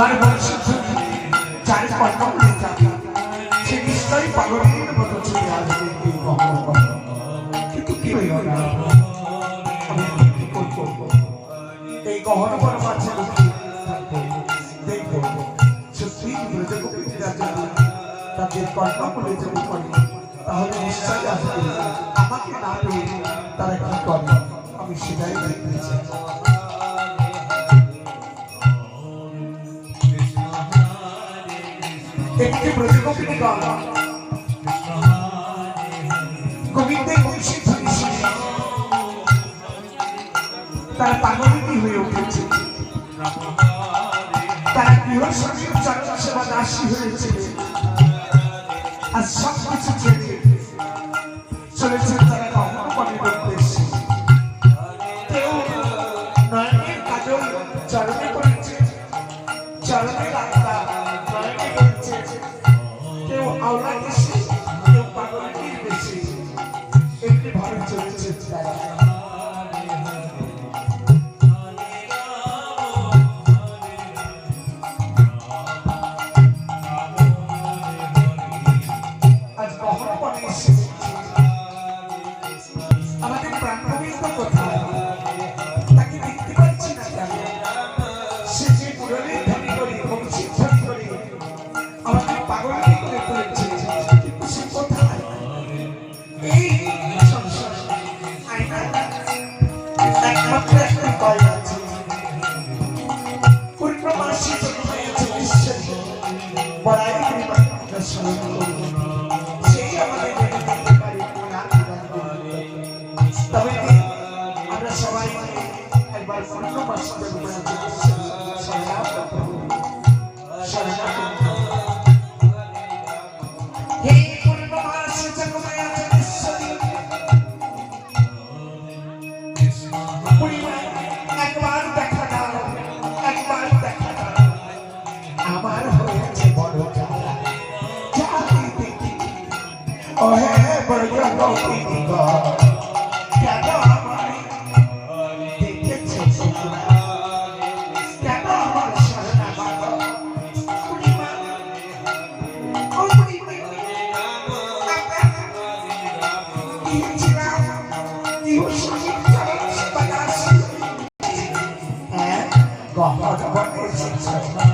আমার বংশের সঙ্গে চারি পাতা উঠে যাবে। সে নিশ্চয়ই পাগলের মতো ছুটে আসবে কিন্তু কি আমি করব? এই গহন পর মাঝে দেখব সত্যি ব্রজগোপী তাদের কর্ম করে যদি করি তাহলে নিশ্চয়ই আসবে। তারা কি করে আমি সেটাই দেখতে চাই। এটাকে ব্রজগোপিনী গল কবিতে কৃষি তারা হয়ে উঠেছে। তার গৃহ সচিব চরণ সেবা দাসী হয়েছে। আর সব কিছু soul. 把我的关注点起来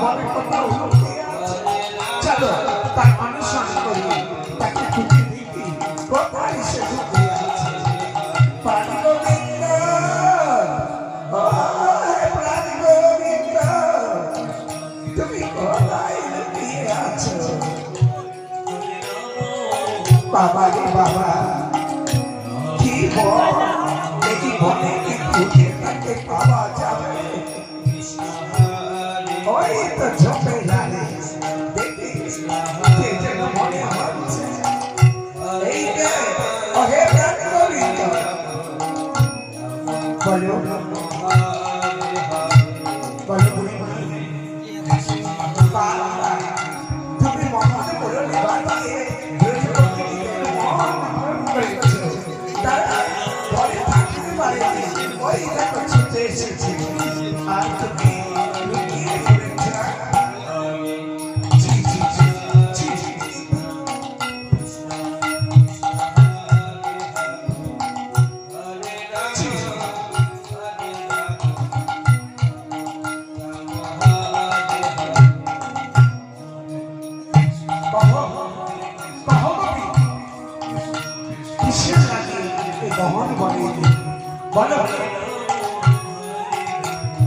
ঘরের কথা উঠে চলো তার অনুসরণ করি তাকে খুঁজে দেখি কোথায় সে ঢুকে আছে তুমি কোথায় লুকিয়ে আছো বাবা রে বাবা কি বল Así es, chévere.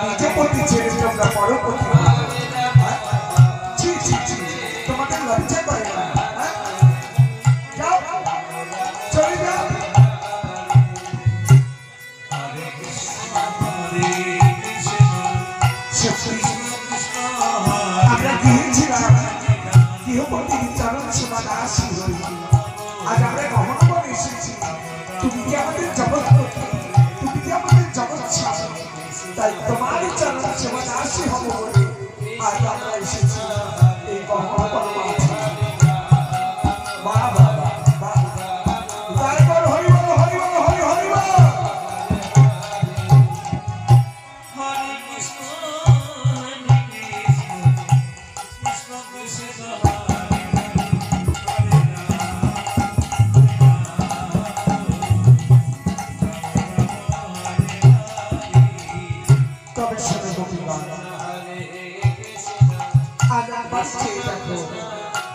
বিজেপতি ছেড়ে তোমরা পরপতি ছি ছি ছি তোমাদের লজ্জা করে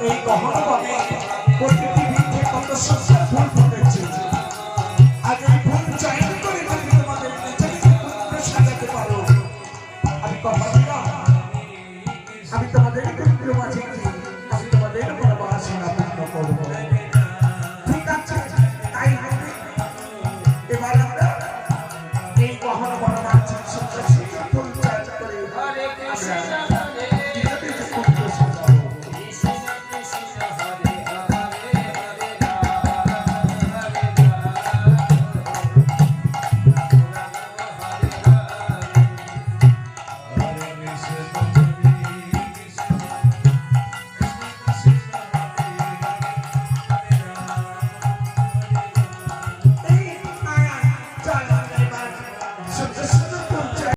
এই গহন বনে প্রকৃতি ভিত্তিক কত সংখ্যা